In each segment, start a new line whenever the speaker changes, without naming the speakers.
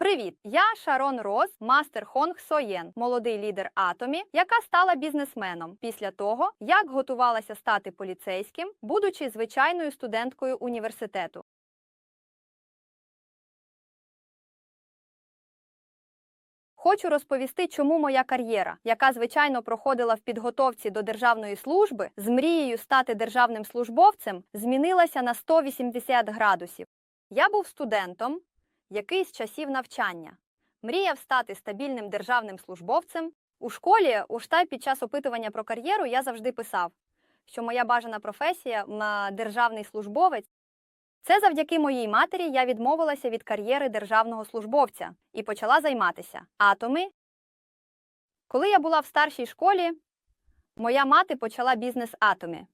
Привіт! Я Шарон Рос, мастер Хонг Соєн, молодий лідер Атомі, яка стала бізнесменом після того, як готувалася стати поліцейським, будучи звичайною студенткою університету. Хочу розповісти, чому моя кар'єра, яка звичайно проходила в підготовці до державної служби, з мрією стати державним службовцем, змінилася на 180 градусів. Я був студентом, який з часів навчання мріяв стати стабільним державним службовцем. У школі, у штаб під час опитування про кар'єру я завжди писав, що моя бажана професія державний службовець. Це завдяки моїй матері я відмовилася від кар'єри державного службовця і почала займатися атоми. Коли я була в старшій школі, моя мати почала бізнес атомі.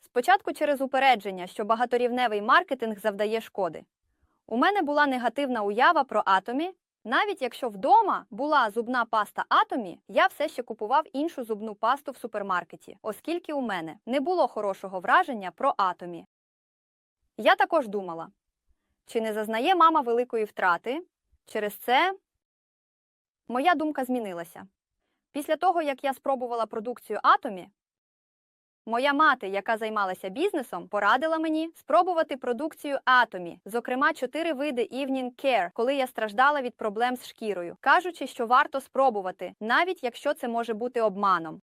Спочатку через упередження, що багаторівневий маркетинг завдає шкоди. У мене була негативна уява про атомі. Навіть якщо вдома була зубна паста атомі, я все ще купував іншу зубну пасту в супермаркеті, оскільки у мене не було хорошого враження про атомі. Я також думала, чи не зазнає мама великої втрати? Через це моя думка змінилася. Після того, як я спробувала продукцію атомі, Моя мати, яка займалася бізнесом, порадила мені спробувати продукцію Атомі, зокрема чотири види Evening Care, коли я страждала від проблем з шкірою, кажучи, що варто спробувати, навіть якщо це може бути обманом.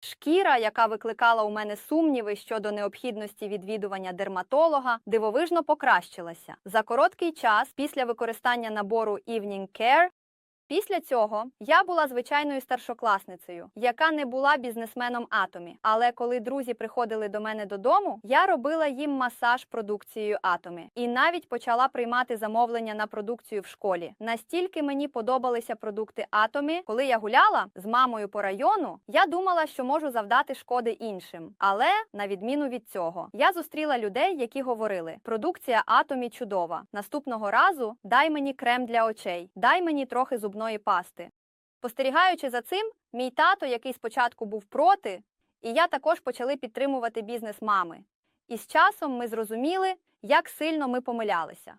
Шкіра, яка викликала у мене сумніви щодо необхідності відвідування дерматолога, дивовижно покращилася. За короткий час після використання набору Evening Care Після цього я була звичайною старшокласницею, яка не була бізнесменом атомі. Але коли друзі приходили до мене додому, я робила їм масаж продукцією атоми і навіть почала приймати замовлення на продукцію в школі. Настільки мені подобалися продукти атомі, коли я гуляла з мамою по району, я думала, що можу завдати шкоди іншим. Але на відміну від цього, я зустріла людей, які говорили: продукція атомі чудова. Наступного разу дай мені крем для очей, дай мені трохи зубної пасти. Спостерігаючи за цим, мій тато, який спочатку був проти, і я також почали підтримувати бізнес мами. І з часом ми зрозуміли, як сильно ми помилялися.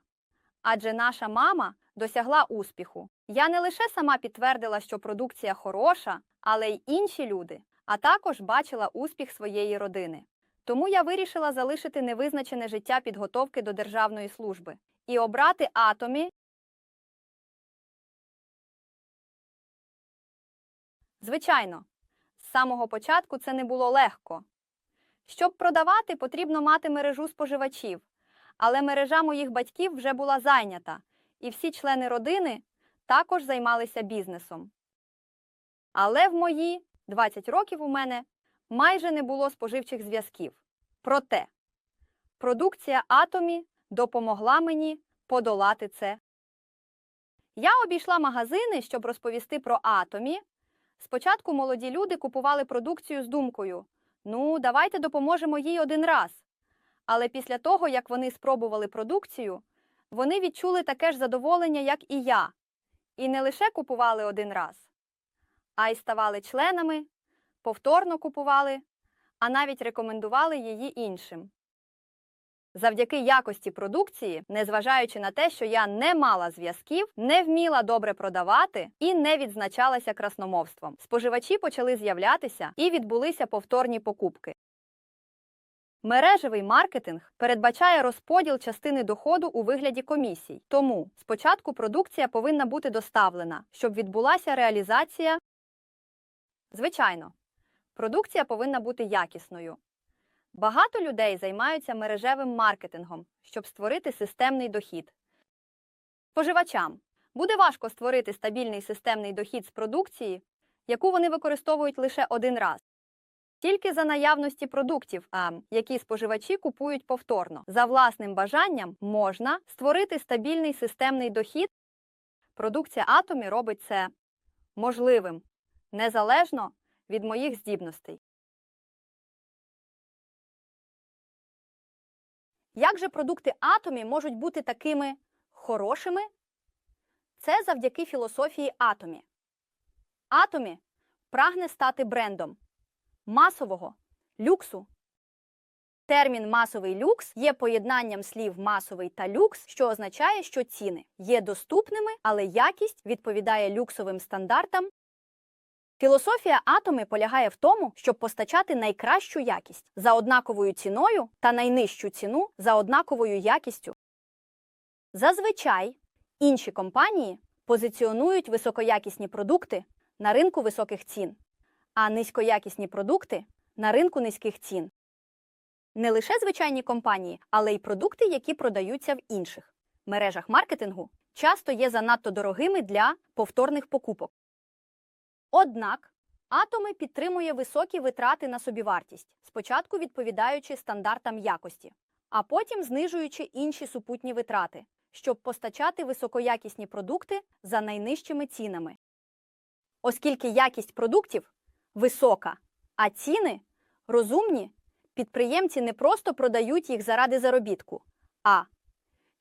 Адже наша мама досягла успіху. Я не лише сама підтвердила, що продукція хороша, але й інші люди, а також бачила успіх своєї родини. Тому я вирішила залишити невизначене життя підготовки до державної служби і обрати атомі Звичайно, з самого початку це не було легко. Щоб продавати, потрібно мати мережу споживачів, але мережа моїх батьків вже була зайнята, і всі члени родини також займалися бізнесом. Але в мої 20 років у мене майже не було споживчих зв'язків. Проте продукція Атомі допомогла мені подолати це. Я обійшла магазини, щоб розповісти про Атомі. Спочатку молоді люди купували продукцію з думкою ну, давайте допоможемо їй один раз. Але після того, як вони спробували продукцію, вони відчули таке ж задоволення, як і я, і не лише купували один раз, а й ставали членами, повторно купували, а навіть рекомендували її іншим. Завдяки якості продукції, незважаючи на те, що я не мала зв'язків, не вміла добре продавати і не відзначалася красномовством, споживачі почали з'являтися і відбулися повторні покупки. Мережевий маркетинг передбачає розподіл частини доходу у вигляді комісій. Тому спочатку продукція повинна бути доставлена, щоб відбулася реалізація. Звичайно, продукція повинна бути якісною. Багато людей займаються мережевим маркетингом, щоб створити системний дохід. Споживачам буде важко створити стабільний системний дохід з продукції, яку вони використовують лише один раз. Тільки за наявності продуктів, які споживачі купують повторно. За власним бажанням можна створити стабільний системний дохід. Продукція Атомі робить це можливим, незалежно від моїх здібностей. Як же продукти Атомі можуть бути такими хорошими? Це завдяки філософії Атомі. Атомі прагне стати брендом масового люксу Термін масовий люкс є поєднанням слів масовий та люкс, що означає, що ціни є доступними, але якість відповідає люксовим стандартам. Філософія атоми полягає в тому, щоб постачати найкращу якість за однаковою ціною та найнижчу ціну за однаковою якістю. Зазвичай інші компанії позиціонують високоякісні продукти на ринку високих цін, а низькоякісні продукти на ринку низьких цін. Не лише звичайні компанії, але й продукти, які продаються в інших мережах маркетингу, часто є занадто дорогими для повторних покупок. Однак атоми підтримує високі витрати на собівартість, спочатку відповідаючи стандартам якості, а потім знижуючи інші супутні витрати, щоб постачати високоякісні продукти за найнижчими цінами. Оскільки якість продуктів висока, а ціни розумні, підприємці не просто продають їх заради заробітку, а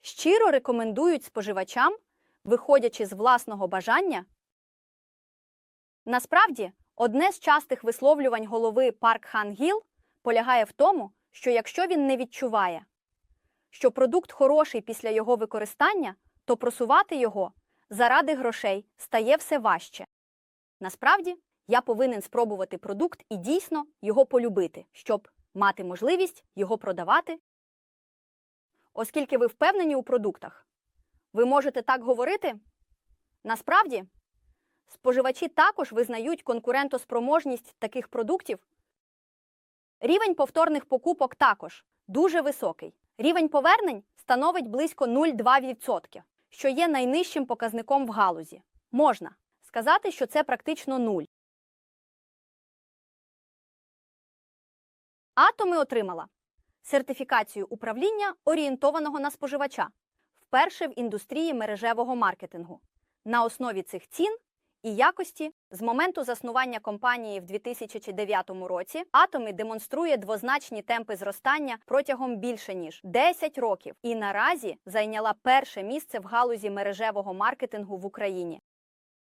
щиро рекомендують споживачам, виходячи з власного бажання. Насправді, одне з частих висловлювань голови Парк Хан Гіл полягає в тому, що якщо він не відчуває, що продукт хороший після його використання, то просувати його заради грошей стає все важче. Насправді, я повинен спробувати продукт і дійсно його полюбити, щоб мати можливість його продавати. Оскільки ви впевнені у продуктах, ви можете так говорити? Насправді, споживачі також визнають конкурентоспроможність таких продуктів. Рівень повторних покупок також дуже високий. Рівень повернень становить близько 0,2%, що є найнижчим показником в галузі. Можна сказати, що це практично нуль. Атоми отримала сертифікацію управління, орієнтованого на споживача, вперше в індустрії мережевого маркетингу. На основі цих цін і якості з моменту заснування компанії в 2009 році Атоми демонструє двозначні темпи зростання протягом більше ніж 10 років і наразі зайняла перше місце в галузі мережевого маркетингу в Україні.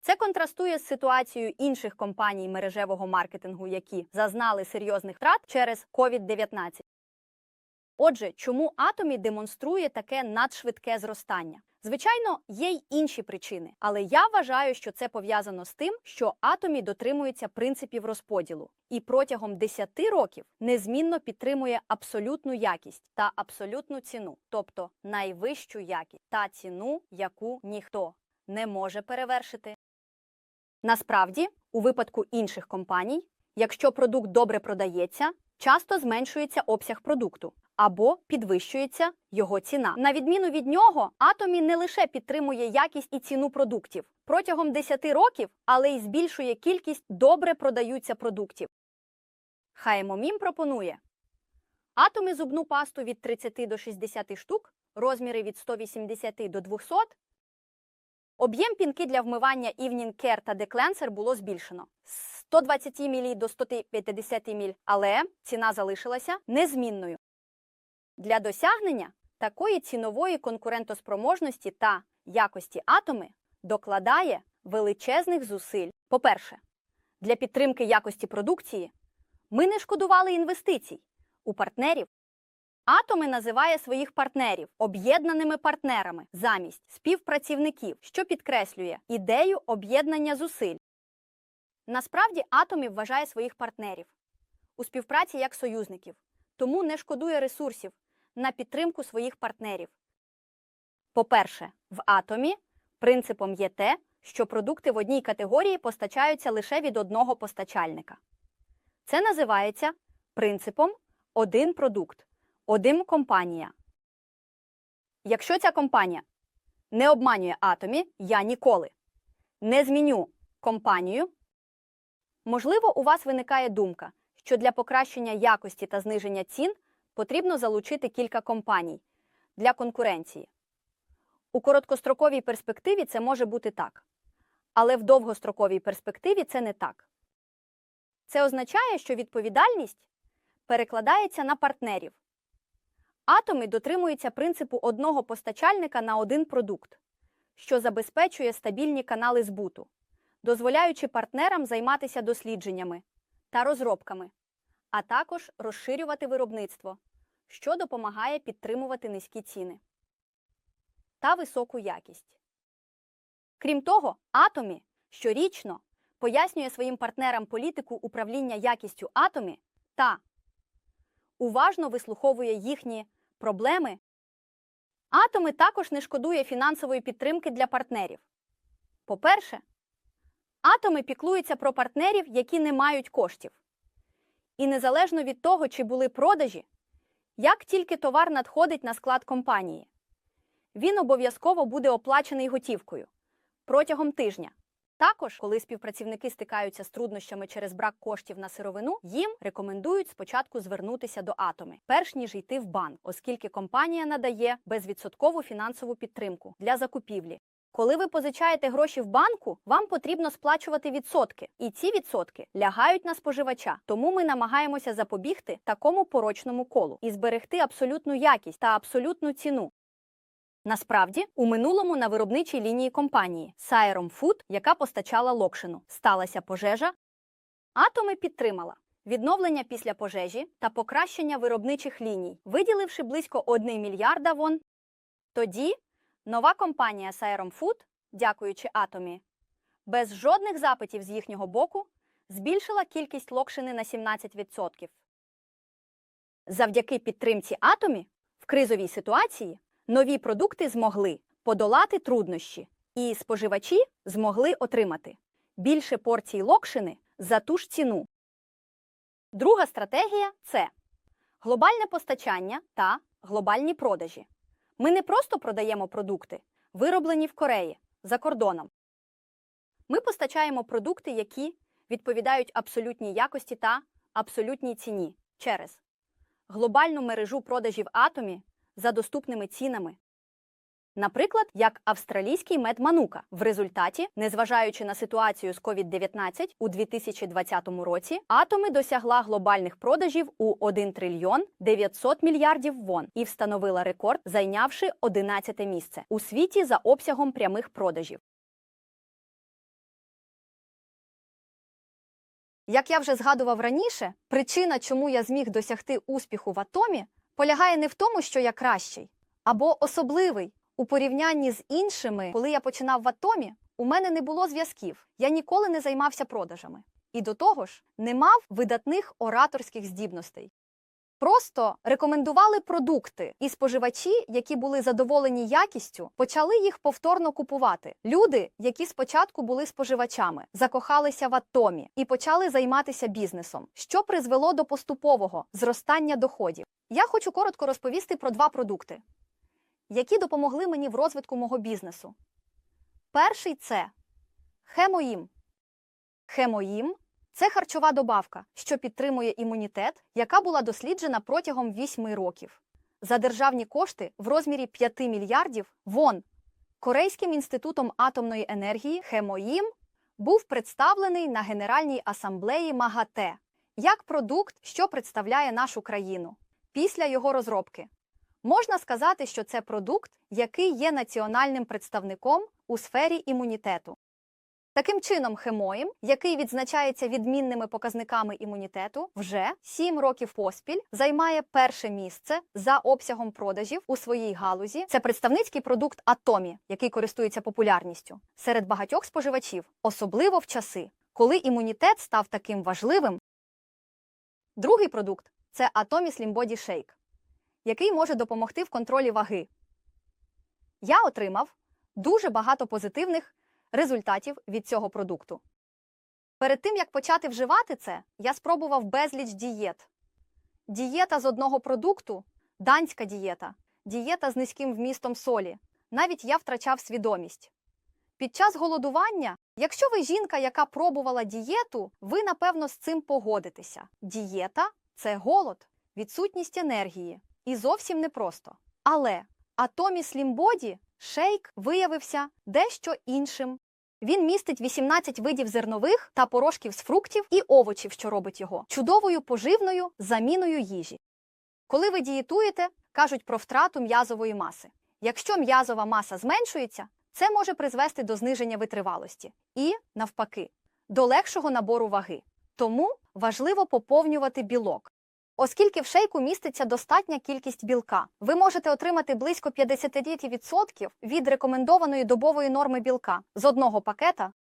Це контрастує з ситуацією інших компаній мережевого маркетингу, які зазнали серйозних втрат через COVID-19. Отже, чому Атомі демонструє таке надшвидке зростання? Звичайно, є й інші причини, але я вважаю, що це пов'язано з тим, що Атомі дотримується принципів розподілу і протягом 10 років незмінно підтримує абсолютну якість та абсолютну ціну, тобто найвищу якість та ціну, яку ніхто не може перевершити. Насправді, у випадку інших компаній, якщо продукт добре продається, часто зменшується обсяг продукту або підвищується його ціна. На відміну від нього, Атомі не лише підтримує якість і ціну продуктів протягом 10 років, але й збільшує кількість добре продаються продуктів. Хаймомім пропонує атоми зубну пасту від 30 до 60 штук, розміри від 180 до 200, Об'єм пінки для вмивання Evening Care та Declenser було збільшено з 120 мл до 150 мл, але ціна залишилася незмінною. Для досягнення такої цінової конкурентоспроможності та якості атоми докладає величезних зусиль. По-перше, для підтримки якості продукції ми не шкодували інвестицій у партнерів. Атоми називає своїх партнерів об'єднаними партнерами замість співпрацівників, що підкреслює ідею об'єднання зусиль. Насправді атомів вважає своїх партнерів у співпраці як союзників, тому не шкодує ресурсів на підтримку своїх партнерів. По-перше, в атомі принципом є те, що продукти в одній категорії постачаються лише від одного постачальника. Це називається принципом один продукт. Один компанія. Якщо ця компанія не обманює атомі, я ніколи не зміню компанію. Можливо, у вас виникає думка, що для покращення якості та зниження цін потрібно залучити кілька компаній для конкуренції. У короткостроковій перспективі це може бути так. Але в довгостроковій перспективі це не так. Це означає, що відповідальність перекладається на партнерів. Атоми дотримуються принципу одного постачальника на один продукт, що забезпечує стабільні канали збуту, дозволяючи партнерам займатися дослідженнями та розробками, а також розширювати виробництво, що допомагає підтримувати низькі ціни та високу якість. Крім того, Атомі щорічно пояснює своїм партнерам політику управління якістю Атомі та уважно вислуховує їхні проблеми. Атоми також не шкодує фінансової підтримки для партнерів. По-перше, атоми піклуються про партнерів, які не мають коштів. І незалежно від того, чи були продажі, як тільки товар надходить на склад компанії, він обов'язково буде оплачений готівкою протягом тижня. Також, коли співпрацівники стикаються з труднощами через брак коштів на сировину, їм рекомендують спочатку звернутися до атоми, перш ніж йти в банк, оскільки компанія надає безвідсоткову фінансову підтримку для закупівлі. Коли ви позичаєте гроші в банку, вам потрібно сплачувати відсотки, і ці відсотки лягають на споживача. Тому ми намагаємося запобігти такому порочному колу і зберегти абсолютну якість та абсолютну ціну. Насправді, у минулому на виробничій лінії компанії Сайром Food, яка постачала локшину, сталася пожежа. Атоми підтримала відновлення після пожежі та покращення виробничих ліній, виділивши близько 1 мільярда вон. Тоді нова компанія Сайром Food, дякуючи Атомі, без жодних запитів з їхнього боку, збільшила кількість локшини на 17%. Завдяки підтримці Атомі в кризовій ситуації нові продукти змогли подолати труднощі, і споживачі змогли отримати більше порцій локшини за ту ж ціну. Друга стратегія це глобальне постачання та глобальні продажі. Ми не просто продаємо продукти, вироблені в Кореї за кордоном. Ми постачаємо продукти, які відповідають абсолютній якості та абсолютній ціні через глобальну мережу продажів атомі за доступними цінами. Наприклад, як австралійський мед Манука. В результаті, незважаючи на ситуацію з COVID-19 у 2020 році, атоми досягла глобальних продажів у 1 трильйон 900 мільярдів вон і встановила рекорд, зайнявши 11 місце у світі за обсягом прямих продажів. Як я вже згадував раніше, причина, чому я зміг досягти успіху в атомі, полягає не в тому, що я кращий або особливий. У порівнянні з іншими, коли я починав в атомі, у мене не було зв'язків. Я ніколи не займався продажами. І до того ж, не мав видатних ораторських здібностей. Просто рекомендували продукти, і споживачі, які були задоволені якістю, почали їх повторно купувати. Люди, які спочатку були споживачами, закохалися в атомі і почали займатися бізнесом, що призвело до поступового зростання доходів. Я хочу коротко розповісти про два продукти, які допомогли мені в розвитку мого бізнесу. Перший це хемоїм. Хемоїм це харчова добавка, що підтримує імунітет, яка була досліджена протягом 8 років. За державні кошти в розмірі 5 мільярдів вон Корейським інститутом атомної енергії Хемоїм був представлений на Генеральній асамблеї МАГАТЕ як продукт, що представляє нашу країну. Після його розробки можна сказати, що це продукт, який є національним представником у сфері імунітету. Таким чином, хемоїм, який відзначається відмінними показниками імунітету, вже 7 років поспіль займає перше місце за обсягом продажів у своїй галузі. Це представницький продукт Атомі, який користується популярністю серед багатьох споживачів, особливо в часи, коли імунітет став таким важливим. Другий продукт це Atomi Slim Shake, який може допомогти в контролі ваги. Я отримав дуже багато позитивних результатів від цього продукту. Перед тим, як почати вживати це, я спробував безліч дієт. Дієта з одного продукту данська дієта, дієта з низьким вмістом солі. Навіть я втрачав свідомість. Під час голодування, якщо ви жінка, яка пробувала дієту, ви напевно з цим погодитеся. Дієта це голод, відсутність енергії. І зовсім непросто. Але Slim Body шейк виявився дещо іншим. Він містить 18 видів зернових та порошків з фруктів і овочів, що робить його чудовою поживною заміною їжі. Коли ви дієтуєте, кажуть про втрату м'язової маси. Якщо м'язова маса зменшується, це може призвести до зниження витривалості і, навпаки, до легшого набору ваги. Тому важливо поповнювати білок. Оскільки в шейку міститься достатня кількість білка, ви можете отримати близько 59% від рекомендованої добової норми білка з одного пакета.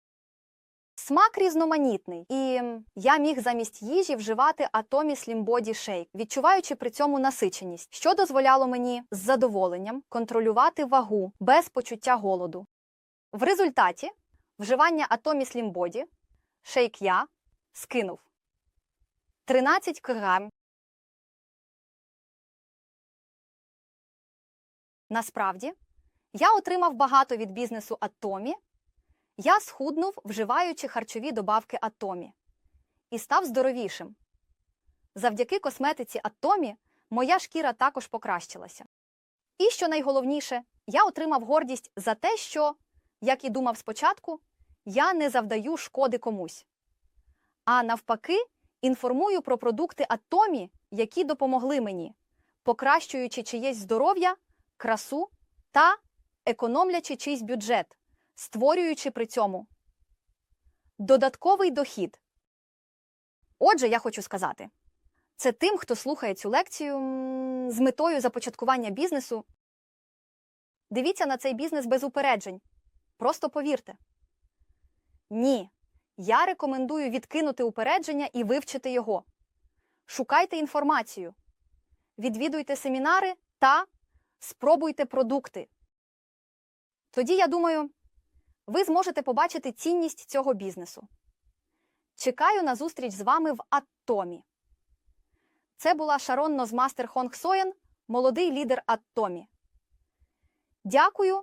Смак різноманітний, і я міг замість їжі вживати Slim Body Shake, відчуваючи при цьому насиченість, що дозволяло мені з задоволенням контролювати вагу без почуття голоду. В результаті вживання Slim Body шейк я скинув 13 кг. Насправді, я отримав багато від бізнесу Atomy, я схуднув, вживаючи харчові добавки Атомі, і став здоровішим. Завдяки косметиці Атомі моя шкіра також покращилася. І що найголовніше, я отримав гордість за те, що, як і думав спочатку, я не завдаю шкоди комусь. А навпаки, інформую про продукти Атомі, які допомогли мені, покращуючи чиєсь здоров'я, красу та економлячи чийсь бюджет створюючи при цьому додатковий дохід. Отже, я хочу сказати, це тим, хто слухає цю лекцію з метою започаткування бізнесу. Дивіться на цей бізнес без упереджень. Просто повірте. Ні. Я рекомендую відкинути упередження і вивчити його. Шукайте інформацію, відвідуйте семінари та спробуйте продукти. Тоді, я думаю, ви зможете побачити цінність цього бізнесу. Чекаю на зустріч з вами в Атомі. Це була Шарон Нозмастер Хонг Соєн, молодий лідер Атомі. Дякую